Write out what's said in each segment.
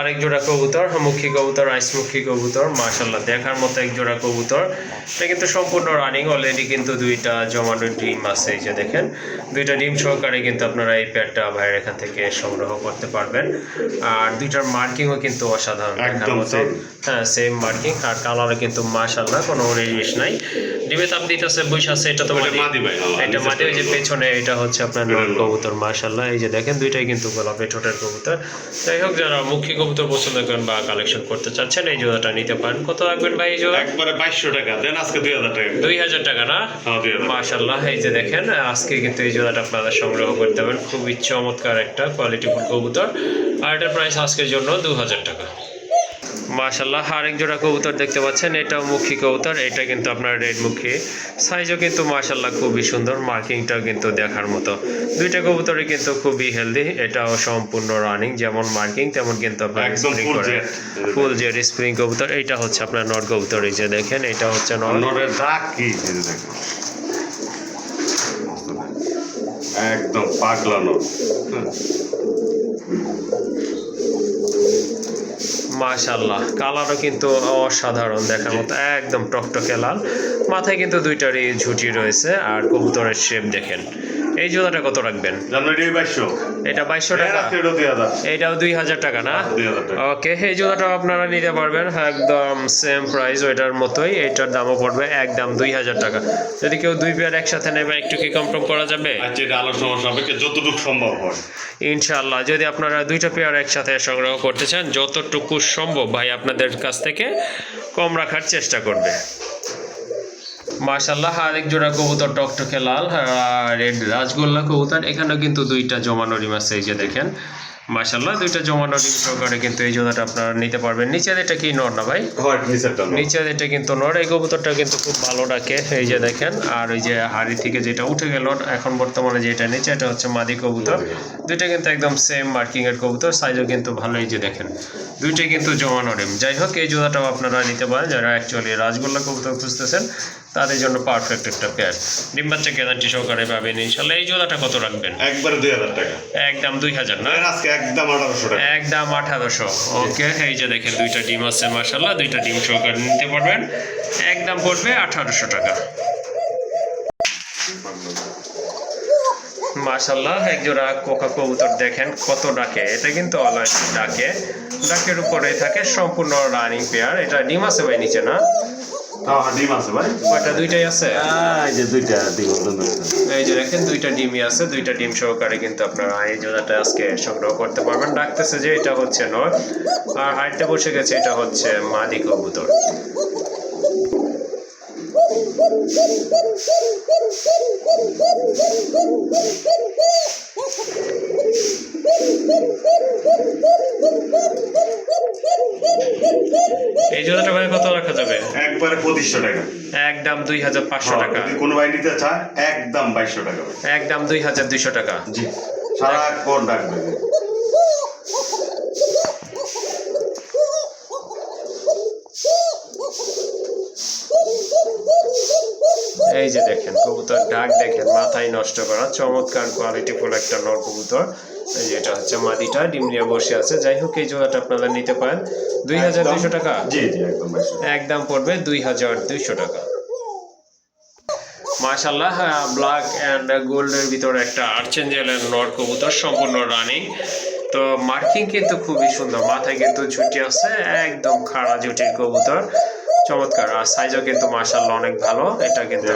আরেক জোড়া কবুতর মুখী কবুতর আইসমুখী কবুতর মাশাল্লাহ দেখার মতো এক জোড়া কবুতর। এটা কিন্তু সম্পূর্ণ রানিং অলরেডি কিন্তু দুইটা জমানো ডিম আছে এই যে দেখেন। দুইটা ডিম সহকারে কিন্তু আপনারা এই প্যাডটা ভাইয়ের এখান থেকে সংগ্রহ করতে পারবেন। আর দুইটার মার্কিংও কিন্তু অসাধারণ দেখার মতো। হ্যাঁ সেম মার্কিং আর কালারও কিন্তু মাশাল্লাহ কোনো রেজিস নাই। ডিমে তাপ দিতেছে বৈশ আছে এটা তো এটা মাদি ওই যে পেছনে এটা হচ্ছে আপনার কবুতর মাশাল্লাহ এই যে দেখেন দুইটাই কিন্তু গোলাপি ঠোঁটের কবুতর। যাই হোক যারা মুখী কবুতর পছন্দ করেন বা কালেকশন করতে চাচ্ছেন এই জোড়াটা নিতে পারেন। কত রাখবেন ভাই এই জোড়া? একবারে বাইশশো টাকা দেন আজকে দুই হাজার টাকা। দুই হাজার টাকা না? হ্যাঁ মাশাল্লাহ এই যে দেখেন আজকে কিন্তু এই জোড়াটা আপনারা সংগ্রহ করতে পারেন খুবই চমৎকার একটা কোয়ালিটিফুল কবুতর। আর এটার প্রাইস আজকের জন্য দু হাজার টাকা। মাশাল্লাহ আরেক জোড়া কবুতর দেখতে পাচ্ছেন এটাও মুখী কবুতর এটা কিন্তু আপনার রেড মুখী। সাইজও কিন্তু মাশাল্লাহ খুবই সুন্দর মার্কিংটাও কিন্তু দেখার মতো। দুইটা কবুতরই কিন্তু খুবই হেলদি এটাও সম্পূর্ণ রানিং যেমন মার্কিং তেমন কিন্তু আপনার স্প্রিং করে। ফুল জেড স্প্রিং কবুতর এইটা হচ্ছে আপনার নর কবুতর এই যে দেখেন এটা হচ্ছে কি? একদম পাগলা নর। হ্যাঁ। মাশাল্লাহ কালারও কিন্তু অসাধারণ দেখার মতো, একদম টকটকে লাল। মাথায় কিন্তু দুইটারই ঝুঁটি রয়েছে, আর কবুতরের শেপ দেখেন। এই জোড়াটা কত রাখবেন? এটা বাইশশো টাকা? দুই হাজার। এটাও দুই হাজার টাকা না? টাকা। ওকে এই জোড়াটাও আপনারা নিতে পারবেন। একদম সেম প্রাইস ওইটার মতোই। এইটার দামও পড়বে একদম দুই হাজার টাকা। যদি কেউ দুই পেয়ার একসাথে নেবে একটু কি কম টম করা যাবে? আচ্ছা যতটুকু সম্ভব হয়। ইনশাল্লাহ যদি আপনারা দুইটা পেয়ার একসাথে সংগ্রহ করতে চান যতটুকু সম্ভব ভাই আপনাদের কাছ থেকে কম রাখার চেষ্টা করবে। মার্শাল্লাহ আরেক জোড়া কবুতর টকটকে লাল আর রেড রাজগোল্লা কবুতর। এখানেও কিন্তু দুইটা জমানো ডিম আছে এই যে দেখেন। মার্শাল্লাহ দুইটা জমানো ডিম সহকারে কিন্তু এই জোড়াটা আপনারা নিতে পারবেন। নিচের এটা কি নর না ভাই? হয়। নিচের এটা কিন্তু নর। এই কবুতরটা কিন্তু খুব ভালো ডাকে এই যে দেখেন। আর ওই যে হাড়ি থেকে যেটা উঠে গেল এখন বর্তমানে যেটা নিচে এটা হচ্ছে মাদি কবুতর। দুইটা কিন্তু একদম সেম মার্কিং এর কবুতর সাইজও কিন্তু ভালো এই যে দেখেন। দুইটা কিন্তু জমানো ডিম। যাই হোক এই জোড়াটাও আপনারা নিতে পারেন যারা অ্যাকচুয়ালি রাজগোল্লা কবুতর খুঁজতেছেন। তাদের জন্য পারফেক্ট একটা পেয়ার ডিম বাচ্চা গ্যারান্টি সহকারে পাবেন ইনশাল্লাহ। এই জোড়াটা কত রাখবেন? একবারে দুই হাজার টাকা। একদম দুই হাজার না? আজকে একদম আঠারোশো টাকা। একদম আঠারোশো। ওকে এই যে দেখেন দুইটা ডিম আছে মাসাল্লাহ দুইটা ডিম সহকারে নিতে পারবেন। একদম পড়বে আঠারোশো টাকা। মাশাল্লাহ একজোড়া কোকা কবুতর দেখেন কত ডাকে। এটা কিন্তু অলওয়েজ ডাকে। ডাকের উপরে থাকে সম্পূর্ণ রানিং পেয়ার এটা ডিম আছে ভাই নিচে না? হ্যাঁ, ডিম আছে ভাই? কয়টা? দুইটাই আছে? এই যে দুইটা ডিম। এই যে দেখেন দুইটা ডিমই আছে দুইটা ডিম সহকারে কিন্তু আপনারা এই জোড়াটা আজকে সংগ্রহ করতে পারবেন। ডাকতেছে যে এটা হচ্ছে নর আর হাইটটা বসে গেছে এটা হচ্ছে মাদি কবুতর। এই জোড়াটা ভাই কত রাখা যাবে? একবারে পঁচিশশো টাকা। একদম দুই হাজার পাঁচশো হ্যাঁ, টাকা। যদি কোনো ভাই নিতে চায় একদম বাইশশো টাকা। এক একদম দুই হাজার দুইশো টাকা। জি সারাক্ষণ ডাকবে এই যে দেখেন কবুতর ডাক দেখেন মাথায় নষ্ট করা চমৎকার কোয়ালিটি ফুল একটা নর কবুতর। এই যে এটা হচ্ছে মাদিটা ডিম নিয়ে বসে আছে। যাই হোক এই জোড়াটা আপনারা নিতে পারেন। দুই হাজার দুইশো টাকা? জি জি একদম একদম পড়বে দুই হাজার দুইশো টাকা। মাশাল্লাহ ব্ল্যাক অ্যান্ড গোল্ডের ভিতরে একটা আর্চেঞ্জেলের নর কবুতর সম্পূর্ণ রানিং তো মার্কিং কিন্তু খুবই সুন্দর মাথায় কিন্তু ঝুটি আছে একদম খাড়া ঝুটির কবুতর। চমৎকার। আর সাইজও কিন্তু মাশাল্লাহ অনেক ভালো। এটা কিন্তু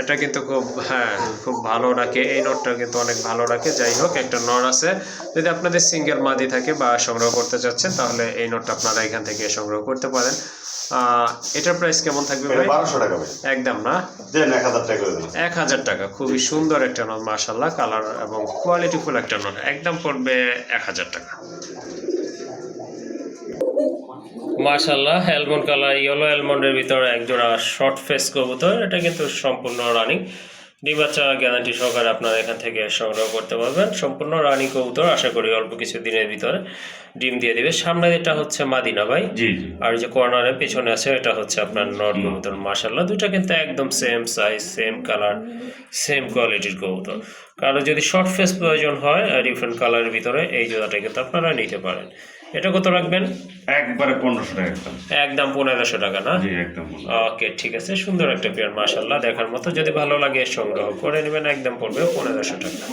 এটা কিন্তু খুব হ্যাঁ খুব ভালো রাখে এই নটটা কিন্তু অনেক ভালো রাখে যাই হোক একটা নর আছে। যদি আপনাদের সিঙ্গেল মাদি থাকে বা সংগ্রহ করতে চাচ্ছেন তাহলে এই নোটটা আপনারা এখান থেকে সংগ্রহ করতে পারেন। এটার প্রাইস কেমন থাকবে ভাই? বারোশো টাকা একদম না? দেন এক হাজার টাকা এক হাজার টাকা। খুবই সুন্দর একটা নোট মার্শাল্লাহ কালার এবং কোয়ালিটিফুল একটা নোট। একদম পড়বে এক হাজার টাকা। মার্শাল্লাহ অ্যালমন্ড কালার ইয়েলো অ্যালমন্ডের ভিতরে একজোড়া শর্ট ফেস কবুতর। এটা কিন্তু সম্পূর্ণ রানিং ডিম গ্যারান্টি সহকারে আপনারা এখান থেকে সংগ্রহ করতে পারবেন। সম্পূর্ণ রানিং কবুতর আশা করি অল্প কিছু দিনের ভিতরে ডিম দিয়ে দিবে। সামনে এটা হচ্ছে মাদিনা ভাই। জি আর যে কর্নারের পেছনে আছে এটা হচ্ছে আপনার নট কবুতর মার্শাল্লাহ দুটো কিন্তু একদম same size same colour same কোয়ালিটির কবুতর। কারও যদি শর্ট ফেস প্রয়োজন হয় ডিফারেন্ট কালারের ভিতরে এই জোড়াটা কিন্তু আপনারা নিতে পারেন। এটা কত রাখবেন? একবারে পনেরোশো টাকা একদম একদম পনেরোশো টাকা না? একদম ওকে ঠিক আছে সুন্দর একটা পেয়ার মাশাল্লাহ দেখার মতো। যদি ভালো লাগে সংগ্রহ করে নেবেন একদম পড়বে পনেরোশো টাকা।